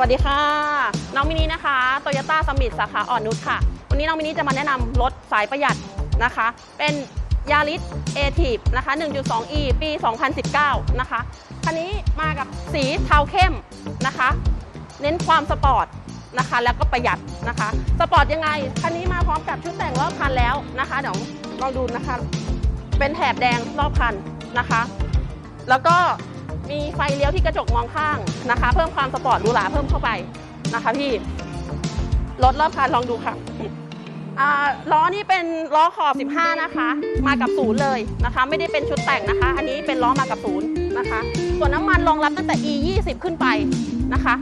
วัสดีค่ะ น้องมินินะคะโตโยต้าสมิธสาขาอ่อนนุชค่ะ วันนี้น้องมินิจะมาแนะนำรถสายประหยัดนะคะ เป็นยาริสเอทีฟนะคะ 1.2e ปี 2019 นะคะ คันนี้มากับสีเทาเข้มนะคะ เน้นความสปอร์ตนะคะ แล้วก็ประหยัดนะคะ สปอร์ตยังไง คันนี้มาพร้อมกับชุดแต่งรอบคันแล้วนะคะ เดี๋ยวลองดูนะคะ เป็นแถบแดงรอบคันนะคะ แล้วก็ มีไฟเลี้ยวที่กระจกมองข้างนะคะ เพิ่มความสปอร์ตหรูหราเพิ่มเข้าไปนะคะพี่รถรอบคันลองดูค่ะล้อนี่เป็นล้อขอบ 15 นะคะ มากับศูนย์เลยนะคะ ไม่ได้เป็นชุดแต่งนะคะ อันนี้เป็นล้อมากับศูนย์นะคะ ส่วนน้ำมันรองรับตั้งแต่ e 20ขึ้นไปนะคะ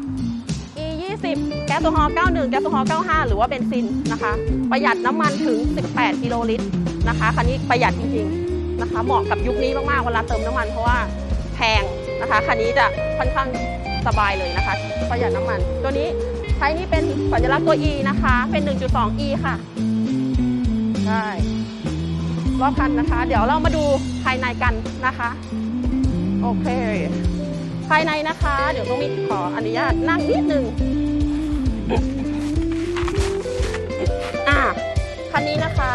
e 20แก๊สโซฮอล์91 แก๊สโซฮอล์95 หรือว่าเบนซินนะคะ ประหยัดน้ำมันถึง 18 กิโลลิตรนะคะคันนี้ประหยัดจริงๆนะคะ เหมาะกับยุคนี้มากๆเวลาเติมน้ำมันเพราะว่าแพง นะคะคันนี้จะค่อนข้างสบายเลยนะคะ ประหยัดน้ำมัน ตัวนี้ไทยนี้เป็นสัญลักษณ์ตัว E นะคะ เป็น 1.2 E ค่ะใช่รอบคันนะคะ เดี๋ยวเรามาดูภายในกันนะคะ โอเค ภายในนะคะ เดี๋ยวต้องมีขออนุญาตนั่งนิดนึงอ่าคันนี้นะคะ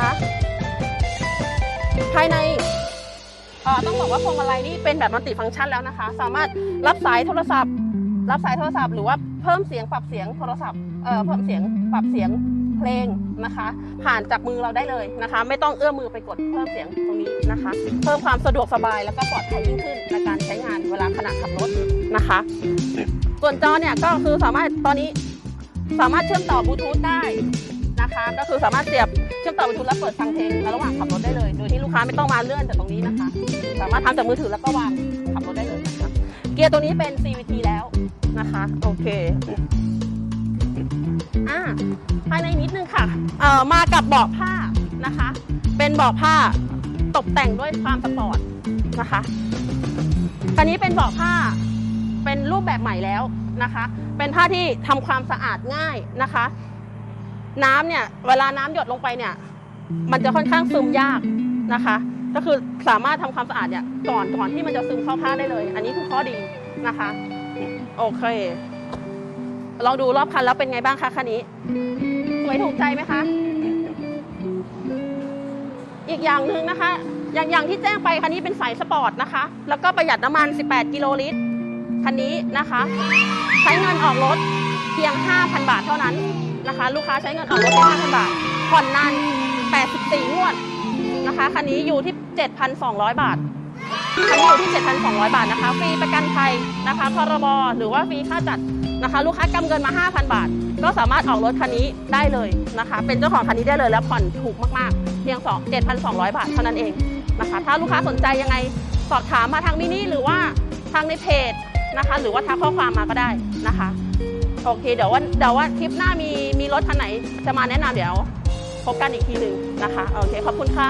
ต้องบอกว่าพวงมาลัยนี่เป็นแบบมัลติฟังก์ชันแล้วนะคะ สามารถรับสายโทรศัพท์ รับสายโทรศัพท์หรือว่าเพิ่มเสียงปรับเสียงโทรศัพท์เอ่อเพิ่มเสียงปรับเสียงเพลงนะคะ ผ่านจากมือเราได้เลยนะคะ ไม่ต้องเอื้อมมือไปกดเพิ่มเสียงตรงนี้นะคะ เพิ่มความสะดวกสบายแล้วก็ปลอดภัยยิ่งขึ้นในการใช้งานเวลาขณะขับรถนะคะ ส่วนจอเนี่ยก็คือสามารถตอนนี้สามารถเชื่อมต่อบลูทูธได้นะคะ ก็คือสามารถเสียบ เชื่อมต่อบลูทูธแล้วเปิดฟังเพลงระหว่างขับรถได้เลย โดยที่ลูกค้าไม่ต้องมาเลื่อนจากตรงนี้นะคะ สามารถทำจากมือถือแล้วก็วางขับรถได้เลยนะคะเกียร์ตัวนี้เป็น CVT แล้วนะคะ โอเคอ่าภายในนิดนึงค่ะเอ่อมากับเบาะผ้านะคะ เป็นเบาะผ้าตกแต่งด้วยความสปอร์ตนะคะคันนี้เป็นเบาะผ้าเป็นรูปแบบใหม่แล้วนะคะ เป็นผ้าที่ทำความสะอาดง่ายนะคะ น้ำเนี่ยเวลาน้ำหยดลงไปเนี่ย มันจะค่อนข้างซึมยากนะคะ ก็คือสามารถทำความสะอาดเนี่ยก่อนก่อนที่มันจะซึมเข้าผ้าได้เลย อันนี้คือข้อดีนะคะ โอเคลองดูรอบคันแล้วเป็นไงบ้างคะคันนี้สวยถูกใจไหมคะ อีกอย่างหนึ่งนะคะ อย่างอย่างที่แจ้งไปคันนี้เป็นสายสปอร์ตนะคะ แล้วก็ประหยัดน้ำมัน 18 กิโลลิตรคันนี้นะคะ ใช้เงินออกรถ เพียง 5,000 บาทเท่านั้นนะคะ ลูกค้าใช้เงินออกรถเพียง5,000 บาทผ่อนนาน 84 งวดนะคะคันนี้อยู่ที่ 7,200 บาทคันนี้อยู่ที่ 7,200 บาทนะคะฟรีประกันภัยนะคะพรบหรือว่าฟรีค่าจัดนะคะ ลูกค้ากำเงินมา 5,000 บาท ก็สามารถออกรถคันนี้ได้เลยนะคะ เป็นเจ้าของคันนี้ได้เลยแล้วผ่อนถูกมากๆ เพียง 2 7,200 บาทเท่านั้นเองนะคะ ถ้าลูกค้าสนใจยังไงสอบถามมาทางมินิหรือว่าทางในเพจนะคะ หรือว่าทักข้อความมาก็ได้นะคะ โอเค เดี๋ยวว่าเดี๋ยวว่าคลิปหน้ามีมีรถคันไหนจะมาแนะนำเดี๋ยว พบกันอีกทีหนึ่งนะคะ โอเค ขอบคุณค่ะ